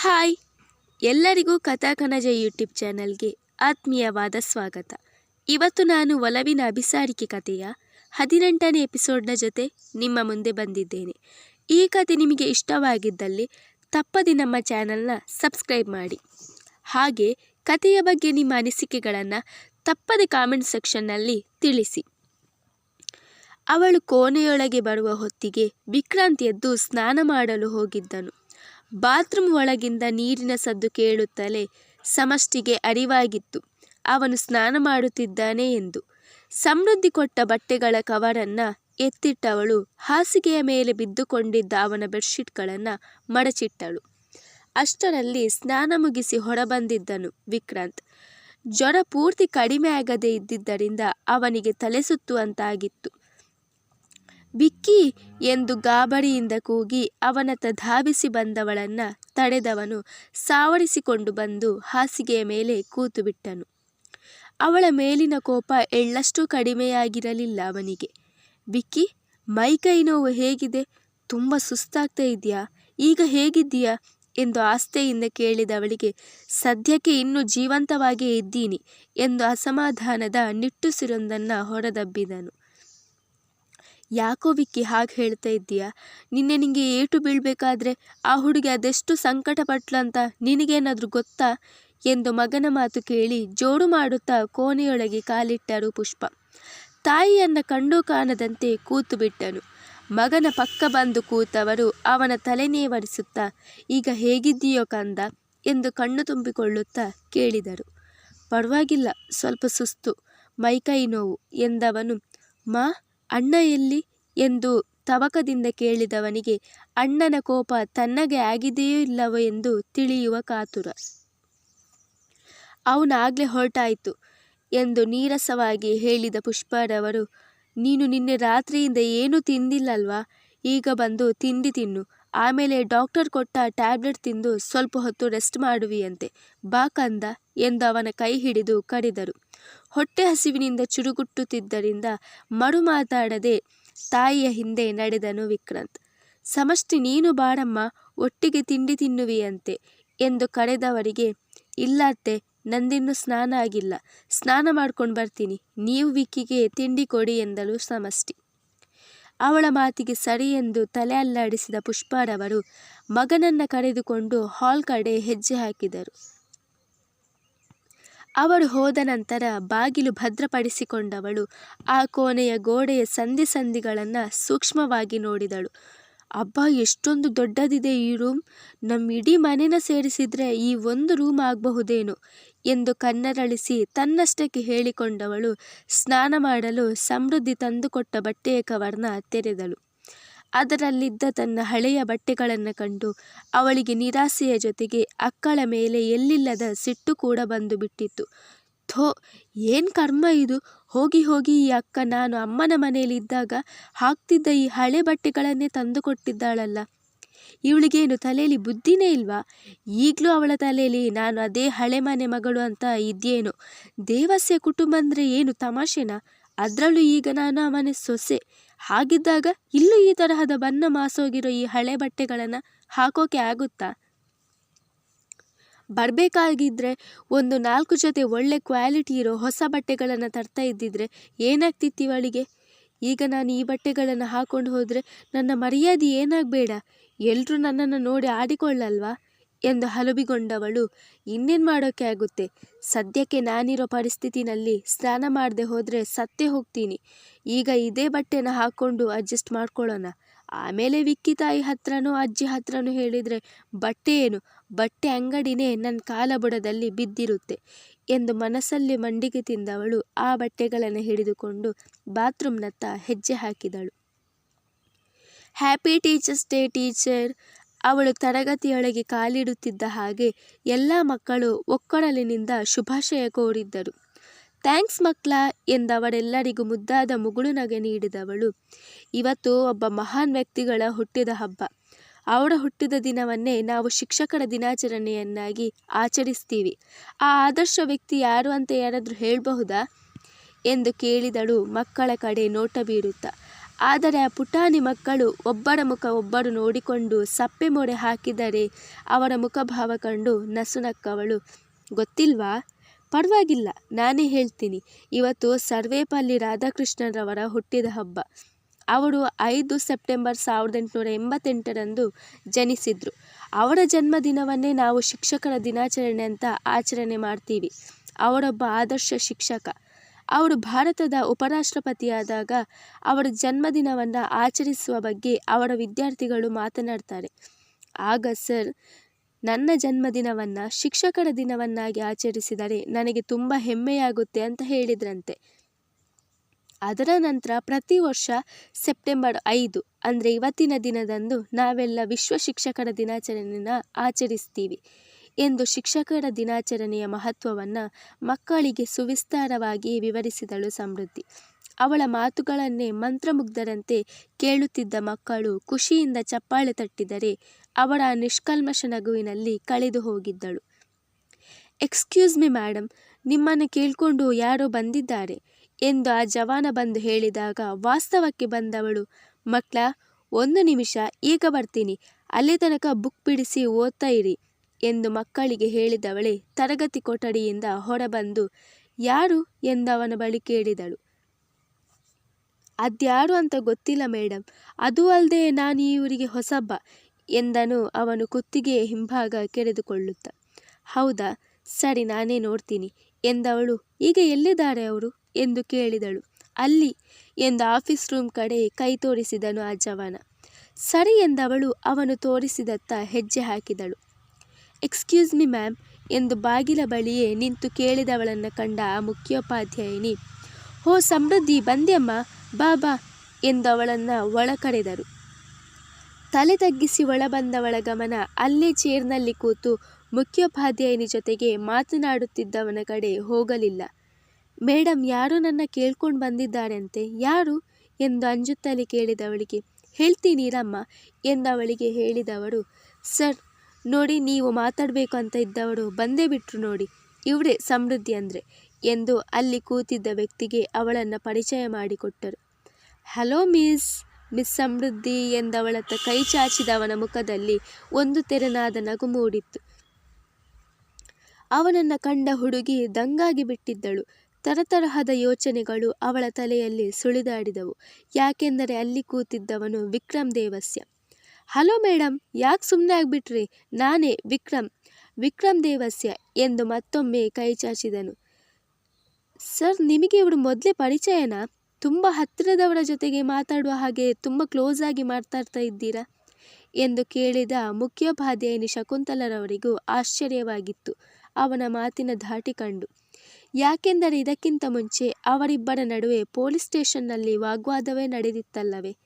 Hi. ಎಲ್ಲರಿಗೂ ಕಥಾಕನಜ YouTube ಚಾನಲ್ಗೆ ಆತ್ಮೀಯವಾದ ಸ್ವಾಗತ. ಇವತ್ತು ನಾನು ಒಲವಿನ ಅಭಿಸಾರಿಕೆ ಕಥೆಯ ಹದಿನೆಂಟನೇ ಎಪಿಸೋಡ್ನ ಜೊತೆ ನಿಮ್ಮ ಮುಂದೆ ಬಂದಿದ್ದೇನೆ. ಈ ಕತೆ ನಿಮಗೆ ಇಷ್ಟವಾಗಿದ್ದಲ್ಲಿ ತಪ್ಪದೆ ನಮ್ಮ ಚಾನಲ್ನ ಸಬ್ಸ್ಕ್ರೈಬ್ ಮಾಡಿ. ಹಾಗೆ ಕಥೆಯ ಬಗ್ಗೆ ನಿಮ್ಮ ಅನಿಸಿಕೆಗಳನ್ನು ತಪ್ಪದೆ ಕಾಮೆಂಟ್ ಸೆಕ್ಷನ್ನಲ್ಲಿ ತಿಳಿಸಿ. ಅವಳು ಕೋಣೆಯೊಳಗೆ ಬರುವ ಹೊತ್ತಿಗೆ ವಿಕ್ರಾಂತ್ ಎದ್ದು ಸ್ನಾನ ಮಾಡಲು ಹೋಗಿದ್ದನು. ಬಾತ್ರೂಮ್ ಒಳಗಿಂದ ನೀರಿನ ಸದ್ದು ಕೇಳುತ್ತಲೇ ಸಮಷ್ಟಿಗೆ ಅರಿವಾಗಿತ್ತು. ಅವನು ಸ್ನಾನ ಮಾಡುತ್ತಿದ್ದಾನೆ ಎಂದು. ಸಮೃದ್ಧಿ ಕೊಟ್ಟ ಬಟ್ಟೆಗಳ ಕವರನ್ನು ಎತ್ತಿಟ್ಟವಳು ಹಾಸಿಗೆಯ ಮೇಲೆ ಬಿದ್ದುಕೊಂಡಿದ್ದ ಅವನ ಬೆಡ್ಶೀಟ್ಗಳನ್ನು ಮಡಚಿಟ್ಟಳು. ಅಷ್ಟರಲ್ಲಿ ಸ್ನಾನ ಮುಗಿಸಿ ಹೊರಬಂದಿದ್ದನು ವಿಕ್ರಾಂತ್. ಜ್ವರ ಪೂರ್ತಿ ಕಡಿಮೆ ಆಗದೇ ಇದ್ದಿದ್ದರಿಂದ ಅವನಿಗೆ ತಲೆ ಸುತ್ತುವಂತಾಗಿತ್ತು ವಿಕ್ಕಿ ಎಂದು ಗಾಬರಿಯಿಂದ ಕೂಗಿ ಅವನತ್ತ ಧಾವಿಸಿ ಬಂದವಳನ್ನ ತಡೆದವನು ಸಾವರಿಸಿಕೊಂಡು ಬಂದು ಹಾಸಿಗೆಯ ಮೇಲೆ ಕೂತು ಬಿಟ್ಟನು ಅವಳ ಮೇಲಿನ ಕೋಪ ಎಳ್ಳಷ್ಟು ಕಡಿಮೆಯಾಗಿರಲಿಲ್ಲ ಅವನಿಗೆ. ವಿಕ್ಕಿ ಮೈಕೈ ನೋವು ಹೇಗಿದೆ? ತುಂಬ ಸುಸ್ತಾಗ್ತಾ ಇದೆಯಾ ಈಗ ಹೇಗಿದ್ದೀಯಾ? ಎಂದು ಆಸ್ತೆಯಿಂದ ಕೇಳಿದವಳಿಗೆ, ಸದ್ಯಕ್ಕೆ ಇನ್ನೂ ಜೀವಂತವಾಗಿಯೇ ಇದ್ದೀನಿ ಎಂದು ಅಸಮಾಧಾನದ ನಿಟ್ಟುಸಿರೊಂದನ್ನು ಹೊರದಬ್ಬಿದನು. ಯಾಕೋ ವಿಕ್ಕಿ ಹಾಗೆ ಹೇಳ್ತಾ ಇದ್ದೀಯಾ? ನಿನ್ನೆ ನಿಂಗೆ ಏಟು ಬೀಳಬೇಕಾದ್ರೆ ಆ ಹುಡುಗಿ ಅದೆಷ್ಟು ಸಂಕಟ ಪಟ್ಲಂತ ನಿನಗೇನಾದರೂ ಗೊತ್ತಾ? ಎಂದು ಮಗನ ಮಾತು ಕೇಳಿ ಜೋಡು ಮಾಡುತ್ತಾ ಕೋಣೆಯೊಳಗೆ ಕಾಲಿಟ್ಟರು ಪುಷ್ಪ. ತಾಯಿಯನ್ನು ಕಂಡು ಕಾಣದಂತೆ ಕೂತು ಬಿಟ್ಟನು. ಮಗನ ಪಕ್ಕ ಬಂದು ಕೂತವರು ಅವನ ತಲೆನೇವರಿಸುತ್ತಾ ಈಗ ಹೇಗಿದ್ದೀಯೋ ಕಂದ? ಎಂದು ಕಣ್ಣು ತುಂಬಿಕೊಳ್ಳುತ್ತಾ ಕೇಳಿದರು. ಪರವಾಗಿಲ್ಲ, ಸ್ವಲ್ಪ ಸುಸ್ತು ಮೈಕೈ ನೋವು ಎಂದವನು, ಮಾ ಅಣ್ಣ ಎಲ್ಲಿ? ಎಂದು ತವಕದಿಂದ ಕೇಳಿದವನಿಗೆ, ಅಣ್ಣನ ಕೋಪ ತನ್ನಗೆ ಆಗಿದೆಯೋ ಇಲ್ಲವೋ ಎಂದು ತಿಳಿಯುವ ಕಾತುರ. ಅವನಾಗಲೇ ಹೊರಟಾಯಿತು ಎಂದು ನೀರಸವಾಗಿ ಹೇಳಿದ ಪುಷ್ಪರವರು, ನೀನು ನಿನ್ನೆ ರಾತ್ರಿಯಿಂದ ಏನೂ ತಿಂದಿಲ್ಲಲ್ವಾ? ಈಗ ಬಂದು ತಿಂಡಿ ತಿನ್ನು. ಆಮೇಲೆ ಡಾಕ್ಟರ್ ಕೊಟ್ಟ ಟ್ಯಾಬ್ಲೆಟ್ ತಿಂದು ಸ್ವಲ್ಪ ಹೊತ್ತು ರೆಸ್ಟ್ ಮಾಡುವಿಯಂತೆ. ಬಾ ಕಂದ ಎಂದು ಅವನ ಕೈ ಹಿಡಿದು ಕರೆದರು. ಹೊಟ್ಟೆ ಹಸಿವಿನಿಂದ ಚುರುಗುಟ್ಟುತ್ತಿದ್ದರಿಂದ ಮರು ಮಾತಾಡದೆ ತಾಯಿಯ ಹಿಂದೆ ನಡೆದನು ವಿಕ್ರಾಂತ್. ಸಮಷ್ಟಿ, ನೀನು ಬಾರಮ್ಮ, ಒಟ್ಟಿಗೆ ತಿಂಡಿ ತಿನ್ನುವಿಯಂತೆ ಎಂದು ಕರೆದವರಿಗೆ ಇಲ್ಲತ್ತೆ ನಂದಿನ್ನು ಸ್ನಾನ ಆಗಿಲ್ಲ. ಸ್ನಾನ ಮಾಡ್ಕೊಂಡು ಬರ್ತೀನಿ. ನೀವು ವಿಕ್ಕಿಗೆ ತಿಂಡಿ ಕೊಡಿ ಎಂದಳು ಸಮಷ್ಟಿ. ಅವಳ ಮಾತಿಗೆ ಸರಿ ಎಂದು ತಲೆ ಅಲ್ಲಾಡಿಸಿದ ಪುಷ್ಪಾರವರು ಮಗನನ್ನ ಕರೆದುಕೊಂಡು ಹಾಲ್ ಕಡೆ ಹೆಜ್ಜೆ ಹಾಕಿದರು. ಅವರು ಹೋದ ನಂತರ ಬಾಗಿಲು ಭದ್ರಪಡಿಸಿಕೊಂಡವಳು. ಆ ಕೋಣೆಯ ಗೋಡೆಯ ಸಂಧಿ ಸಂಧಿಗಳನ್ನು ಸೂಕ್ಷ್ಮವಾಗಿ ನೋಡಿದಳು. ಅಬ್ಬಾ, ಎಷ್ಟೊಂದು ದೊಡ್ಡದಿದೆ ಈ ರೂಮ್. ನಮ್ಮ ಇಡೀ ಮನೆನ ಸೇರಿಸಿದ್ರೆ ಈ ಒಂದು ರೂಮ್ ಆಗಬಹುದೇನೋ ಎಂದು ಕಣ್ಣರಳಿಸಿ ತನ್ನಷ್ಟಕ್ಕೆ ಹೇಳಿಕೊಂಡವಳು ಸ್ನಾನ ಮಾಡಲು ಸಮೃದ್ಧಿ ತಂದುಕೊಟ್ಟ ಬಟ್ಟೆಯ ಕವರ್ನ ತೆರೆದಳು. ಅದರಲ್ಲಿದ್ದ ತನ್ನ ಹಳೆಯ ಬಟ್ಟೆಗಳನ್ನು ಕಂಡು ಅವಳಿಗೆ ನಿರಾಸೆಯ ಜೊತೆಗೆ ಅಕ್ಕಳ ಮೇಲೆ ಎಲ್ಲಿಲ್ಲದ ಸಿಟ್ಟು ಕೂಡ ಬಂದು ಬಿಟ್ಟಿತ್ತು. ಥೋ, ಏನು ಕರ್ಮ ಇದು? ಹೋಗಿ ಹೋಗಿ ಈ ಅಕ್ಕ ನಾನು ಅಮ್ಮನ ಮನೆಯಲ್ಲಿದ್ದಾಗ ಹಾಕ್ತಿದ್ದ ಈ ಹಳೆ ಬಟ್ಟೆಗಳನ್ನೇ ತಂದು ಕೊಟ್ಟಿದ್ದಾಳಲ್ಲ ಇವಳಿಗೇನು ತಲೆಯಲ್ಲಿ ಬುದ್ಧಿನೇ ಇಲ್ವಾ? ಈಗಲೂ ಅವಳ ತಲೆಯಲ್ಲಿ ನಾನು ಅದೇ ಹಳೆ ಮನೆ ಮಗಳು ಅಂತ ಇದ್ದೇನು. ದೇವಸ್ಯ ಕುಟುಂಬ ಅಂದರೆ ಏನು ತಮಾಷೆನಾ? ಅದರಲ್ಲೂ ಈಗ ನಾನು ಆ ಸೊಸೆ. ಹಾಗಿದ್ದಾಗ ಇಲ್ಲೂ ಈ ತರಹದ ಬಣ್ಣ ಮಾಸೋಗಿರೋ ಈ ಹಳೆ ಬಟ್ಟೆಗಳನ್ನು ಹಾಕೋಕೆ ಆಗುತ್ತಾ? ಬರಬೇಕಾಗಿದ್ದರೆ ಒಂದು ನಾಲ್ಕು ಜೊತೆ ಒಳ್ಳೆ ಕ್ವಾಲಿಟಿ ಇರೋ ಹೊಸ ಬಟ್ಟೆಗಳನ್ನು ತರ್ತಾ ಇದ್ದಿದ್ರೆ ಏನಾಗ್ತಿತ್ತು ಇವಳಿಗೆ? ಈಗ ನಾನು ಈ ಬಟ್ಟೆಗಳನ್ನು ಹಾಕೊಂಡು ಹೋದರೆ ನನ್ನ ಮರ್ಯಾದೆ ಏನಾಗಬೇಡ? ಎಲ್ಲರೂ ನನ್ನನ್ನು ನೋಡಿ ಆಡಿಕೊಳ್ಳಲ್ವಾ? ಎಂದು ಹಲುಬಿಗೊಂಡವಳು ಇನ್ನೇನು ಮಾಡೋಕ್ಕೆ ಆಗುತ್ತೆ? ಸದ್ಯಕ್ಕೆ ನಾನಿರೋ ಪರಿಸ್ಥಿತಿನಲ್ಲಿ ಸ್ನಾನ ಮಾಡದೆ ಹೋದರೆ ಸತ್ತೇ ಹೋಗ್ತೀನಿ. ಈಗ ಇದೇ ಬಟ್ಟೆನ ಹಾಕ್ಕೊಂಡು ಅಡ್ಜಸ್ಟ್ ಮಾಡ್ಕೊಳ್ಳೋಣ. ಆಮೇಲೆ ವಿಕ್ಕಿ ತಾಯಿ ಹತ್ರನೋ, ಅಜ್ಜಿ ಹತ್ರನೂ ಹೇಳಿದರೆ, ಬಟ್ಟೆ ಏನು? ಬಟ್ಟೆ ಅಂಗಡಿನೇ ನನ್ನ ಕಾಲಬುಡದಲ್ಲಿ ಬಿದ್ದಿರುತ್ತೆ ಎಂದು ಮನಸ್ಸಲ್ಲಿ ಮಂಡಿಗೆ ತಿಂದವಳು ಆ ಬಟ್ಟೆಗಳನ್ನು ಹಿಡಿದುಕೊಂಡು ಬಾತ್ರೂಮ್ನತ್ತ ಹೆಜ್ಜೆ ಹಾಕಿದಳು. ಹ್ಯಾಪಿ ಟೀಚರ್ಸ್ ಡೇ ಟೀಚರ್ ಅವಳು ತರಗತಿಯೊಳಗೆ ಕಾಲಿಡುತ್ತಿದ್ದ ಹಾಗೆ ಎಲ್ಲ ಮಕ್ಕಳು ಒಕ್ಕೊಡಲಿನಿಂದ ಶುಭಾಶಯ ಕೋರಿದ್ದರು. ಥ್ಯಾಂಕ್ಸ್ ಮಕ್ಕಳ ಎಂದವರೆಲ್ಲರಿಗೂ ಮುದ್ದಾದ ಮುಗುಳುನಗೆ ನೀಡಿದವಳು. ಇವತ್ತು ಒಬ್ಬ ಮಹಾನ್ ವ್ಯಕ್ತಿಗಳ ಹುಟ್ಟಿದ ಹಬ್ಬ. ಅವರ ಹುಟ್ಟಿದ ದಿನವನ್ನೇ ನಾವು ಶಿಕ್ಷಕರ ದಿನಾಚರಣೆಯನ್ನಾಗಿ ಆಚರಿಸ್ತೀವಿ. ಆ ಆದರ್ಶ ವ್ಯಕ್ತಿ ಯಾರು ಅಂತ ಯಾರಾದರೂ ಹೇಳಬಹುದಾ? ಎಂದು ಕೇಳಿದಳು ಮಕ್ಕಳ ಕಡೆ ನೋಟ ಬೀರುತ್ತಾ. ಆದರೆ ಆ ಪುಟಾಣಿ ಮಕ್ಕಳು ಒಬ್ಬರ ಮುಖ ಒಬ್ಬರು ನೋಡಿಕೊಂಡು ಸಪ್ಪೆ ಮೊರೆ ಹಾಕಿದರೆ ಅವರ ಮುಖಭಾವ ಕಂಡು ನಸುನಕ್ಕವಳು, ಗೊತ್ತಿಲ್ವಾ? ಪರವಾಗಿಲ್ಲ, ನಾನೇ ಹೇಳ್ತೀನಿ. ಇವತ್ತು ಸರ್ವೇಪಲ್ಲಿ ರಾಧಾಕೃಷ್ಣರವರ ಹುಟ್ಟಿದ ಹಬ್ಬ. ಅವರು ಐದು ಸೆಪ್ಟೆಂಬರ್ ಸಾವಿರದ ಎಂಟುನೂರ ಎಂಬತ್ತೆಂಟರಂದು ಜನಿಸಿದರು. ಅವರ ಜನ್ಮದಿನವನ್ನೇ ನಾವು ಶಿಕ್ಷಕರ ದಿನಾಚರಣೆ ಅಂತ ಆಚರಣೆ ಮಾಡ್ತೀವಿ. ಅವರೊಬ್ಬ ಆದರ್ಶ ಶಿಕ್ಷಕ. ಅವರು ಭಾರತದ ಉಪರಾಷ್ಟ್ರಪತಿಯಾದಾಗ ಅವರ ಜನ್ಮದಿನವನ್ನು ಆಚರಿಸುವ ಬಗ್ಗೆ ಅವರ ವಿದ್ಯಾರ್ಥಿಗಳು ಮಾತನಾಡ್ತಾರೆ. ಆಗ ಸರ್, ನನ್ನ ಜನ್ಮದಿನವನ್ನು ಶಿಕ್ಷಕರ ದಿನವನ್ನಾಗಿ ಆಚರಿಸಿದರೆ ನನಗೆ ತುಂಬ ಹೆಮ್ಮೆಯಾಗುತ್ತೆ ಅಂತ ಹೇಳಿದ್ರಂತೆ. ಅದರ ನಂತರ ಪ್ರತಿ ವರ್ಷ ಸೆಪ್ಟೆಂಬರ್ ಐದು ಅಂದರೆ ಇವತ್ತಿನ ದಿನದಂದು ನಾವೆಲ್ಲ ವಿಶ್ವ ಶಿಕ್ಷಕರ ದಿನಾಚರಣೆಯನ್ನು ಆಚರಿಸ್ತೀವಿ. ಎಂದು ಶಿಕ್ಷಕರ ದಿನಾಚರಣೆಯ ಮಹತ್ವವನ್ನು ಮಕ್ಕಳಿಗೆ ಸುವಿಸ್ತಾರವಾಗಿ ವಿವರಿಸಿದಳು ಸಮೃದ್ಧಿ. ಅವಳ ಮಾತುಗಳನ್ನೇ ಮಂತ್ರಮುಗ್ಧರಂತೆ ಕೇಳುತ್ತಿದ್ದ ಮಕ್ಕಳು ಖುಷಿಯಿಂದ ಚಪ್ಪಾಳೆ ತಟ್ಟಿದರೆ ಅವಳ ನಿಷ್ಕಲ್ಮಶ ನಗುವಿನಲ್ಲಿ ಕಳೆದು ಹೋಗಿದ್ದಳು. ಎಕ್ಸ್ಕ್ಯೂಸ್ ಮಿ ಮೇಡಮ್ ನಿಮ್ಮನ್ನು ಕೇಳಿಕೊಂಡು ಯಾರೋ ಬಂದಿದ್ದಾರೆ ಎಂದು ಆ ಜವಾನ ಬಂದು ಹೇಳಿದಾಗ ವಾಸ್ತವಕ್ಕೆ ಬಂದವಳು, ಮಕ್ಕಳ, ಒಂದು ನಿಮಿಷ, ಈಗ ಬರ್ತೀನಿ. ಅಲ್ಲಿ ತನಕ ಬುಕ್ ಬಿಡಿಸಿ ಓದ್ತಾ ಇರಿ. ಎಂದು ಮಕ್ಕಳಿಗೆ ಹೇಳಿದವಳೆ ತರಗತಿ ಕೊಠಡಿಯಿಂದ ಹೊರಬಂದು, ಯಾರು? ಎಂದವನ ಬಳಿ ಕೇಳಿದಳು. ಅದ್ಯಾರು ಅಂತ ಗೊತ್ತಿಲ್ಲ ಮೇಡಮ್ ಅದೂ ಅಲ್ಲದೆ ನಾನು ಈ ಊರಿಗೆ ಹೊಸಬ್ಬ, ಎಂದನು ಅವನು ಕುತ್ತಿಗೆಯ ಹಿಂಭಾಗ ಕೆರೆದುಕೊಳ್ಳುತ್ತ. ಹೌದಾ? ಸರಿ, ನಾನೇ ನೋಡ್ತೀನಿ, ಎಂದವಳು. ಈಗ ಎಲ್ಲಿದ್ದಾರೆ ಅವರು? ಎಂದು ಕೇಳಿದಳು. ಅಲ್ಲಿ, ಎಂದು ಆಫೀಸ್ ರೂಮ್ ಕಡೆ ಕೈ ತೋರಿಸಿದನು ಆ ಜವಾನ. ಸರಿ, ಎಂದವಳು ಅವನು ತೋರಿಸಿದತ್ತ ಹೆಜ್ಜೆ ಹಾಕಿದಳು. ಎಕ್ಸ್ಕ್ಯೂಸ್ ಮಿ ಮ್ಯಾಮ್ ಎಂದು ಬಾಗಿಲ ಬಳಿಯೇ ನಿಂತು ಕೇಳಿದವಳನ್ನು ಕಂಡ ಮುಖ್ಯೋಪಾಧ್ಯಾಯಿನಿ, ಹೋ ಸಮೃದ್ಧಿ, ಬಂದ್ಯಮ್ಮ, ಬಾ ಬಾ, ಎಂದು ಅವಳನ್ನು ಒಳ ಕರೆದರು ತಲೆ ತಗ್ಗಿಸಿ ಒಳ ಬಂದವಳ ಗಮನ ಅಲ್ಲೇ ಚೇರ್ನಲ್ಲಿ ಕೂತು ಮುಖ್ಯೋಪಾಧ್ಯಾಯಿನಿ ಜೊತೆಗೆ ಮಾತನಾಡುತ್ತಿದ್ದವನ ಕಡೆ ಹೋಗಲಿಲ್ಲ. ಮೇಡಮ್ ಯಾರೋ ನನ್ನ ಕೇಳ್ಕೊಂಡು ಬಂದಿದ್ದಾರಂತೆ, ಯಾರು? ಎಂದು ಅಂಜುತ್ತಲೇ ಕೇಳಿದವಳಿಗೆ, ಹೇಳ್ತೀನಿರಮ್ಮ, ಎಂದವಳಿಗೆ ಹೇಳಿದವರು ಸರ್ ನೋಡಿ ನೀವು ಮಾತಾಡಬೇಕು ಅಂತ ಇದ್ದವರು ಬಂದೇ ಬಿಟ್ರು ನೋಡಿ. ಇವರೇ ಸಮೃದ್ಧಿ ಅಂದರೆ ಎಂದು ಅಲ್ಲಿ ಕೂತಿದ್ದ ವ್ಯಕ್ತಿಗೆ ಅವಳನ್ನು ಪರಿಚಯ ಮಾಡಿಕೊಟ್ಟರು. ಹಲೋ ಮಿಸ್ ಮಿಸ್ ಸಮೃದ್ಧಿ ಎಂದವಳತ್ತ ಕೈ ಚಾಚಿದವನ ಮುಖದಲ್ಲಿ ಒಂದು ತೆರನಾದ ನಗು ಮೂಡಿತ್ತು. ಅವನನ್ನು ಕಂಡ ಹುಡುಗಿ ದಂಗಾಗಿ ಬಿಟ್ಟಿದ್ದಳು. ತರತರಹದ ಯೋಚನೆಗಳು ಅವಳ ತಲೆಯಲ್ಲಿ ಸುಳಿದಾಡಿದವು. ಯಾಕೆಂದರೆ ಅಲ್ಲಿ ಕೂತಿದ್ದವನು ವಿಕ್ರಮ್ ದೇವಸ್ಯ. ಹಲೋ ಮೇಡಮ್ ಯಾಕೆ ಸುಮ್ಮನೆ ಆಗಿಬಿಟ್ರಿ? ನಾನೇ ವಿಕ್ರಮ್ ವಿಕ್ರಮ್ ದೇವಸ್ಯ ಎಂದು ಮತ್ತೊಮ್ಮೆ ಕೈ ಚಾಚಿದನು. ಸರ್, ನಿಮಗೆ ಇವಳು ಮೊದಲೇ ಪರಿಚಯನಾ? ತುಂಬ ಹತ್ತಿರದವರ ಜೊತೆಗೆ ಮಾತಾಡುವ ಹಾಗೆ ತುಂಬ ಕ್ಲೋಸ್ ಆಗಿ ಮಾತಾಡ್ತಾ ಇದ್ದೀರಾ? ಎಂದು ಕೇಳಿದ ಮುಖ್ಯೋಪಾಧ್ಯಾಯಿನಿ ಶಕುಂತಲರವರಿಗೂ ಆಶ್ಚರ್ಯವಾಗಿತ್ತು. ಅವನ ಮಾತಿನ ಧಾಟಿ ಕಂಡು. ಯಾಕೆಂದರೆ ಇದಕ್ಕಿಂತ ಮುಂಚೆ ಅವರಿಬ್ಬರ ನಡುವೆ ಪೊಲೀಸ್ ಸ್ಟೇಷನ್ನಲ್ಲಿ ವಾಗ್ವಾದವೇ ನಡೆದಿತ್ತಲ್ಲವೇ?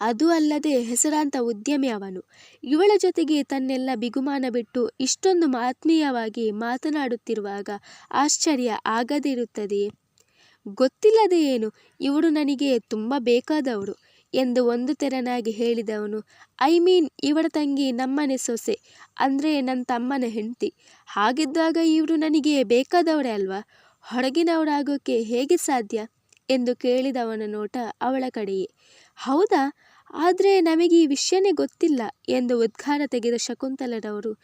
ಅದು ಅಲ್ಲದೆ ಹೆಸರಾಂತ ಉದ್ಯಮಿ ಅವನು. ಇವಳ ಜೊತೆಗೆ ತನ್ನೆಲ್ಲ ಬಿಗುಮಾನ ಬಿಟ್ಟು ಇಷ್ಟೊಂದು ಆತ್ಮೀಯವಾಗಿ ಮಾತನಾಡುತ್ತಿರುವಾಗ ಆಶ್ಚರ್ಯ ಆಗದಿರುತ್ತದೆಯೇ ಗೊತ್ತಿಲ್ಲದೆ ಏನು, ಇವಳು ನನಗೆ ತುಂಬ ಬೇಕಾದವಳು ಎಂದು ಒಂದು ತೆರನಾಗಿ ಹೇಳಿದವನು. ಐ ಮೀನ್, ಇವಳ ತಂಗಿ ನಮ್ಮನೆ ಸೊಸೆ, ಅಂದರೆ ನನ್ನ ತಮ್ಮನ ಹೆಂಡತಿ. ಹಾಗಿದ್ದಾಗ ಇವರು ನನಗೆ ಬೇಕಾದವರೇ ಅಲ್ವಾ? ಹೊರಗಿನವರಾಗೋಕ್ಕೆ ಹೇಗೆ ಸಾಧ್ಯ? ಎಂದು ಕೇಳಿದವನ ನೋಟ ಅವಳ ಕಡೆಯೇ. ಹೌದಾ? ಆದರೆ ನಮಗೆ ಈ ವಿಷಯನೇ ಗೊತ್ತಿಲ್ಲ ಎಂದು ಉದ್ಘಾರ ತೆಗೆದ ಶಕುಂತಲರವರು.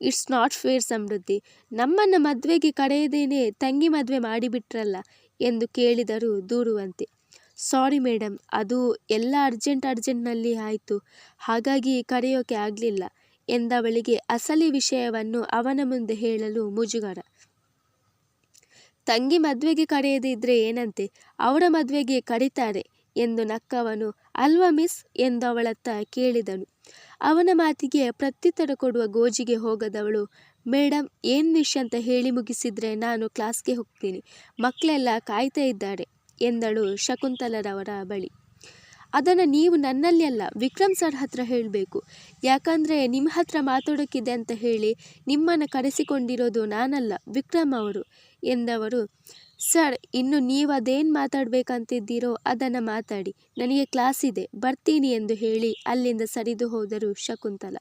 It's not fair Samruddhi. ನಮ್ಮನ್ನು ಮದುವೆಗೆ ಕರೆಯದೇನೆ ತಂಗಿ ಮದುವೆ ಮಾಡಿಬಿಟ್ರಲ್ಲ ಎಂದು ಕೇಳಿದರು ದೂರುವಂತೆ. ಸಾರಿ ಮೇಡಮ್ ಅದು ಎಲ್ಲ ಅರ್ಜೆಂಟ್ ಅರ್ಜೆಂಟ್ನಲ್ಲಿ ಆಯಿತು. ಹಾಗಾಗಿ ಕರೆಯೋಕೆ ಆಗಲಿಲ್ಲ ಎಂದವಳಿಗೆ ಅಸಲಿ ವಿಷಯವನ್ನು ಅವನ ಮುಂದೆ ಹೇಳಲು ಮುಜುಗರ. ತಂಗಿ ಮದುವೆಗೆ ಕರೆಯದಿದ್ದರೆ ಏನಂತೆ? ಅವರ ಮದುವೆಗೆ ಕರೀತಾರೆ ಎಂದು ನಕ್ಕವನು ಅಲ್ವಾ ಮಿಸ್? ಎಂದು ಅವಳತ್ತ ಕೇಳಿದನು. ಅವನ ಮಾತಿಗೆ ಪ್ರತ್ಯುತ್ತರ ಕೊಡುವ ಗೋಜಿಗೆ ಹೋಗದವಳು ಮೇಡಮ್ ಏನು ವಿಷಯ ಅಂತ ಹೇಳಿ ಮುಗಿಸಿದರೆ ನಾನು ಕ್ಲಾಸ್ಗೆ ಹೋಗ್ತೀನಿ. ಮಕ್ಕಳೆಲ್ಲ ಕಾಯ್ತಾ ಇದ್ದಾರೆ, ಎಂದಳು ಶಕುಂತಲರವರ ಬಳಿ. ಅದನ್ನು ನೀವು ನನ್ನಲ್ಲಿ ಅಲ್ಲ, ವಿಕ್ರಮ್ ಸರ್ ಹತ್ರ ಹೇಳಬೇಕು. ಯಾಕಂದರೆ ನಿಮ್ಮ ಹತ್ರ ಮಾತಾಡೋಕ್ಕಿದೆ ಅಂತ ಹೇಳಿ ನಿಮ್ಮನ್ನು ಕರೆಸಿಕೊಂಡಿರೋದು ನಾನಲ್ಲ, ವಿಕ್ರಮ್ ಅವರು, ಎಂದವರು ಸರ್, ಇನ್ನು ನೀವು ಅದೇನು ಮಾತಾಡಬೇಕಂತಿದ್ದೀರೋ ಅದನ್ನು ಮಾತಾಡಿ. ನನಗೆ ಕ್ಲಾಸ್ ಇದೆ, ಬರ್ತೀನಿ ಎಂದು ಹೇಳಿ ಅಲ್ಲಿಂದ ಸರಿದು ಹೋದರು ಶಕುಂತಲ.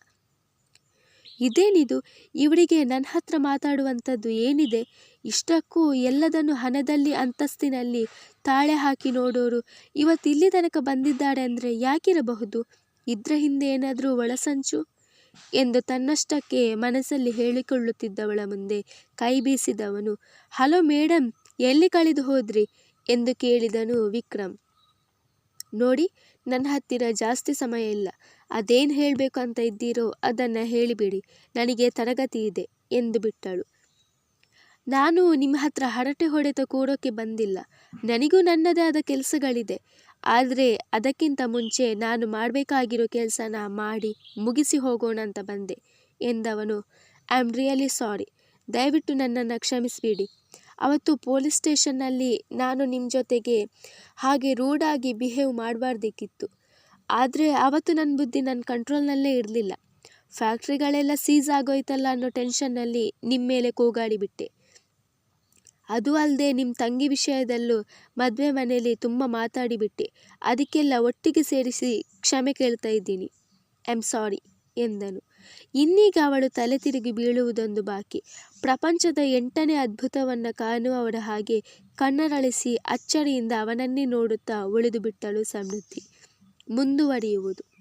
ಇದೇನಿದು? ಇವಳಿಗೆ ನನ್ನ ಹತ್ರ ಮಾತಾಡುವಂಥದ್ದು ಏನಿದೆ? ಇಷ್ಟಕ್ಕೂ ಎಲ್ಲದನ್ನು ಹಣದಲ್ಲಿ, ಅಂತಸ್ತಿನಲ್ಲಿ ತಾಳೆ ಹಾಕಿ ನೋಡೋರು ಇವತ್ತು ಇಲ್ಲಿ ತನಕ ಬಂದಿದ್ದಾರೆ ಅಂದರೆ ಯಾಕಿರಬಹುದು? ಇದ್ರ ಹಿಂದೆ ಏನಾದರೂ ಒಳಸಂಚು ಎಂದು ತನ್ನಷ್ಟಕ್ಕೆ ಮನಸ್ಸಲ್ಲಿ ಹೇಳಿಕೊಳ್ಳುತ್ತಿದ್ದವಳ ಮುಂದೆ ಕೈ ಬೀಸಿದವನು. ಹಲೋ ಮೇಡಮ್ ಎಲ್ಲಿ ಕಳೆದು ಹೋದ್ರಿ? ಎಂದು ಕೇಳಿದನು ವಿಕ್ರಮ್ ನೋಡಿ, ನನ್ನ ಹತ್ತಿರ ಜಾಸ್ತಿ ಸಮಯ ಇಲ್ಲ. ಅದೇನು ಹೇಳಬೇಕು ಅಂತ ಇದ್ದೀರೋ ಅದನ್ನು ಹೇಳಿಬಿಡಿ. ನನಗೆ ತರಗತಿ ಇದೆ ಎಂದು ಬಿಟ್ಟಳು. ನಾನು ನಿಮ್ಮ ಹತ್ರ ಹರಟೆ ಹೊಡೆತ ಕೂಡೋಕ್ಕೆ ಬಂದಿಲ್ಲ. ನನಗೂ ನನ್ನದೇ ಆದ ಕೆಲಸಗಳಿದೆ. ಆದರೆ ಅದಕ್ಕಿಂತ ಮುಂಚೆ ನಾನು ಮಾಡಬೇಕಾಗಿರೋ ಕೆಲಸನ ಮಾಡಿ ಮುಗಿಸಿ ಹೋಗೋಣ ಅಂತ ಬಂದೆ ಎಂದವನು, ಐ ಆಮ್ ರಿಯಲಿ ಸಾರಿ. ದಯವಿಟ್ಟು ನನ್ನನ್ನು ಕ್ಷಮಿಸಿಬಿಡಿ. ಅವತ್ತು ಪೊಲೀಸ್ ಸ್ಟೇಷನ್ನಲ್ಲಿ ನಾನು ನಿಮ್ಮ ಜೊತೆಗೆ ಹಾಗೆ ರೂಡಾಗಿ ಬಿಹೇವ್ ಮಾಡಬಾರ್ದಿಕ್ಕಿತ್ತು. ಆದರೆ ಆವತ್ತು ನನ್ನ ಬುದ್ಧಿ ನನ್ನ ಕಂಟ್ರೋಲ್ನಲ್ಲೇ ಇರಲಿಲ್ಲ. ಫ್ಯಾಕ್ಟ್ರಿಗಳೆಲ್ಲ ಸೀಸ್ ಆಗೋಯ್ತಲ್ಲ ಅನ್ನೋ ಟೆನ್ಷನ್ನಲ್ಲಿ ನಿಮ್ಮ ಮೇಲೆ ಕೂಗಾಡಿಬಿಟ್ಟೆ ಅದು ಅಲ್ಲದೆ ನಿಮ್ಮ ತಂಗಿ ವಿಷಯದಲ್ಲೂ ಮದುವೆ ಮನೆಯಲ್ಲಿ ತುಂಬ ಮಾತಾಡಿಬಿಟ್ಟೆ ಅದಕ್ಕೆಲ್ಲ ಒಟ್ಟಿಗೆ ಸೇರಿಸಿ ಕ್ಷಮೆ ಕೇಳ್ತಾ ಇದ್ದೀನಿ. ಐ ಆಮ್ ಸಾರಿ ಎಂದನು. ಇನ್ನೀಗ ಅವಳು ತಲೆ ತಿರುಗಿ ಬೀಳುವುದೊಂದು ಬಾಕಿ. ಪ್ರಪಂಚದ ಎಂಟನೇ ಅದ್ಭುತವನ್ನು ಕಾಣುವವರ ಹಾಗೆ ಕಣ್ಣರಳಿಸಿ ಅಚ್ಚರಿಯಿಂದ ಅವನನ್ನೇ ನೋಡುತ್ತಾ ಉಳಿದು ಬಿಟ್ಟಳು ಸಮೃದ್ಧಿ. ಮುಂದುವರಿಯುವುದು.